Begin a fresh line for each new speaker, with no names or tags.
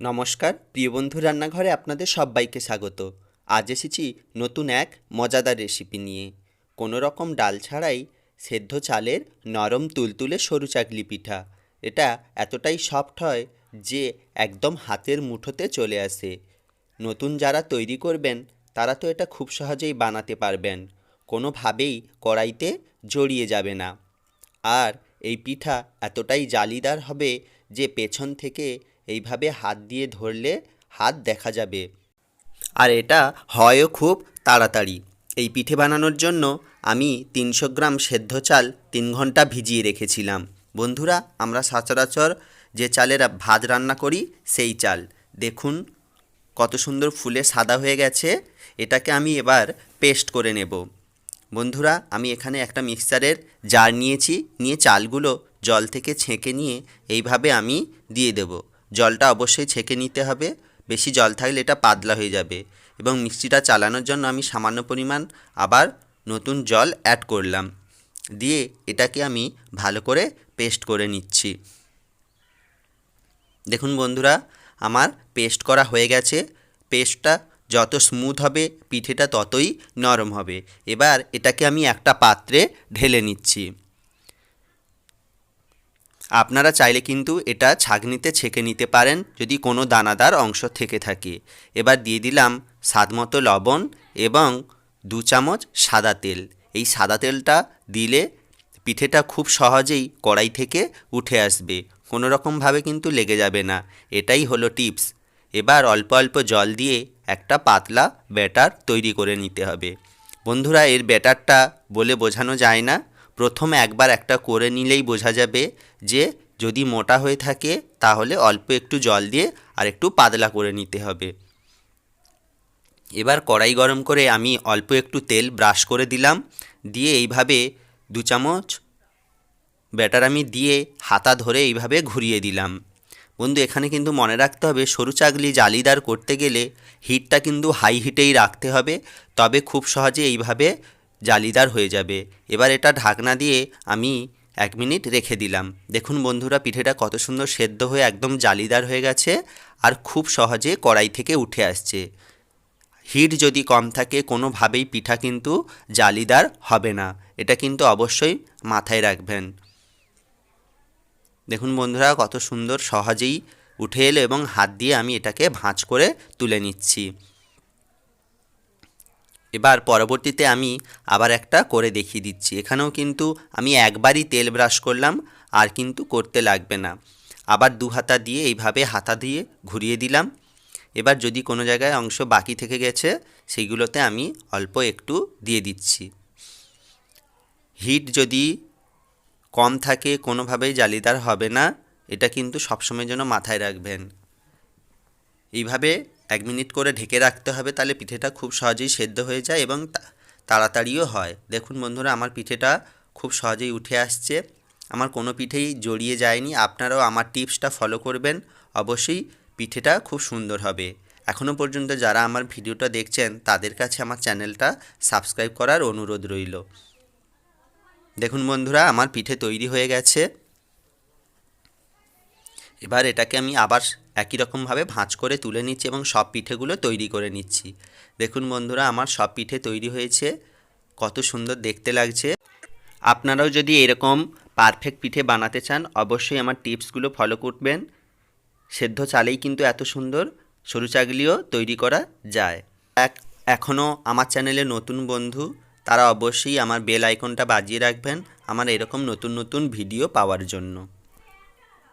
নমস্কার, প্রিয় বন্ধু রান্নাঘরে আপনাদের সবাইকে স্বাগত। আজ এসেছি নতুন এক মজাদার রেসিপি নিয়ে। কোনো রকম ডাল ছাড়াই সেদ্ধ চালের নরম তুলতুলে সরু চাকলি পিঠা। এটা এতটাই সফট হয় যে একদম হাতের মুঠোতে চলে আসে। নতুন যারা তৈরি করবেন, তারা তো এটা খুব সহজেই বানাতে পারবেন। কোনোভাবেই কড়াইতে জড়িয়ে যাবে না। আর এই পিঠা এতটাই জালিদার হবে যে পেছন থেকে এইভাবে হাত দিয়ে ধরলে হাত দেখা যাবে। আর এটা হয়ও খুব তাড়াতাড়ি। এই পিঠে বানানোর জন্য আমি তিনশো গ্রাম সেদ্ধ চাল তিন ঘণ্টা ভিজিয়ে রেখেছিলাম। বন্ধুরা, আমরা সচরাচর যে চালের ভাত রান্না করি, সেই চাল। দেখুন কত সুন্দর ফুলে সাদা হয়ে গেছে। এটাকে আমি এবার পেস্ট করে নেব। বন্ধুরা, আমি এখানে একটা মিক্সচারের জার নিয়েছি। নিয়ে চালগুলো জল থেকে ছেঁকে নিয়ে এইভাবে আমি দিয়ে দেব। জলটা অবশ্যই ছেঁকে নিতে হবে। বেশি জল থাকলে এটা পাতলা হয়ে যাবে এবং মিক্সিটা চালানোর জন্য আমি সামান্য পরিমাণ আবার নতুন জল অ্যাড করলাম। দিয়ে এটাকে আমি ভালো করে পেস্ট করে নিচ্ছি। দেখুন বন্ধুরা, আমার পেস্ট করা হয়ে গেছে। পেস্টটা যত স্মুথ হবে, পিঠেটা ততই নরম হবে। এবার এটাকে আমি একটা পাত্রে ঢেলে নিচ্ছি। আপনারা চাইলে কিন্তু এটা ছাঁকনিতে ছেঁকে নিতে পারেন যদি কোনো দানাদার অংশ থেকে থাকে। এবার দিয়ে দিলাম স্বাদমতো লবণ এবং দু চামচ সাদা তেল। এই সাদা তেলটা দিলে পিঠেটা খুব সহজেই কড়াই থেকে উঠে আসবে। কোনো রকমভাবে কিন্তু লেগে যাবে না। এটাই হলো টিপস। এবার অল্প অল্প জল দিয়ে একটা পাতলা ব্যাটার তৈরি করে নিতে হবে। বন্ধুরা, এর ব্যাটারটা বলে বোঝানো যায় না। প্রথম একবার একটা করে নিলেই বোঝা যাবে যে যদি মোটা হয়ে থাকে তাহলে অল্প একটু জল দিয়ে আর একটু পাতলা করে নিতে হবে। এবার কড়াই গরম করে আমি অল্প একটু তেল ব্রাশ করে দিলাম। দিয়ে এইভাবে দু চামচ ব্যাটার আমি দিয়ে হাতা ধরে এইভাবে ঘুরিয়ে দিলাম। বন্ধু, এখানে কিন্তু মনে রাখতে হবে, সরু চাকলি জালিদার করতে গেলে হিটটা কিন্তু হাই হিটেই রাখতে হবে। তবে খুব সহজে এইভাবে জালিদার হয়ে যাবে। এবার এটা ঢাকনা দিয়ে আমি এক মিনিট রেখে দিলাম। দেখুন বন্ধুরা, পিঠেটা কত সুন্দর সেদ্ধ হয়ে একদম জালিদার হয়ে গেছে আর খুব সহজে কড়াই থেকে উঠে আসছে। হিট যদি কম থাকে, কোনোভাবেই পিঠা কিন্তু জালিদার হবে না। এটা কিন্তু অবশ্যই মাথায় রাখবেন। দেখুন বন্ধুরা, কত সুন্দর সহজেই উঠে এলো এবং হাত দিয়ে আমি এটাকে ভাঁজ করে তুলে নিচ্ছি। এবার পরবর্তীতে আমি আবার একটা করে দেখিয়ে দিচ্ছি। এখানেও কিন্তু আমি একবারই তেল ব্রাশ করলাম, আর কিন্তু করতে লাগবে না। আবার দু হাতা দিয়ে এইভাবে হাতা দিয়ে ঘুরিয়ে দিলাম। এবার যদি কোনো জায়গায় অংশ বাকি থেকে গেছে, সেইগুলোতে আমি অল্প একটু দিয়ে দিচ্ছি। হিট যদি কম থাকে, কোনোভাবেই জালিদার হবে না। এটা কিন্তু সবসময়ের জন্য মাথায় রাখবেন। এইভাবে এক মিনিট করে ঢেকে রাখতে হবে, তাহলে পিঠেটা খুব সহজেই সেদ্ধ হয়ে যায় এবং তাড়াতাড়িও হয়। দেখুন বন্ধুরা, আমার পিঠেটা খুব সহজেই উঠে আসছে। আমার কোনো পিঠেই জড়িয়ে যায়নি। আপনারাও আমার টিপসটা ফলো করবেন। অবশ্যই পিঠেটা খুব সুন্দর হবে। এখনও পর্যন্ত যারা আমার ভিডিওটা দেখছেন, তাদের কাছে আমার চ্যানেলটা সাবস্ক্রাইব করার অনুরোধ রইল। দেখুন বন্ধুরা, আমার পিঠে তৈরি হয়ে গেছে। এবার এটাকে আমি আবার একই রকমভাবে ভাঁজ করে তুলে নিচ্ছি এবং সব পিঠেগুলো তৈরি করে নিচ্ছি। দেখুন বন্ধুরা, আমার সব পিঠে তৈরি হয়েছে। কত সুন্দর দেখতে লাগছে। আপনারাও যদি এরকম পারফেক্ট পিঠে বানাতে চান, অবশ্যই আমার টিপসগুলো ফলো করবেন। সেদ্ধ চালেই কিন্তু এত সুন্দর সরু চাগলিও তৈরি করা যায়। এক এখনও আমার চ্যানেলে নতুন বন্ধু, তারা অবশ্যই আমার বেল আইকনটা বাজিয়ে রাখবেন আমার এরকম নতুন নতুন ভিডিও পাওয়ার জন্য।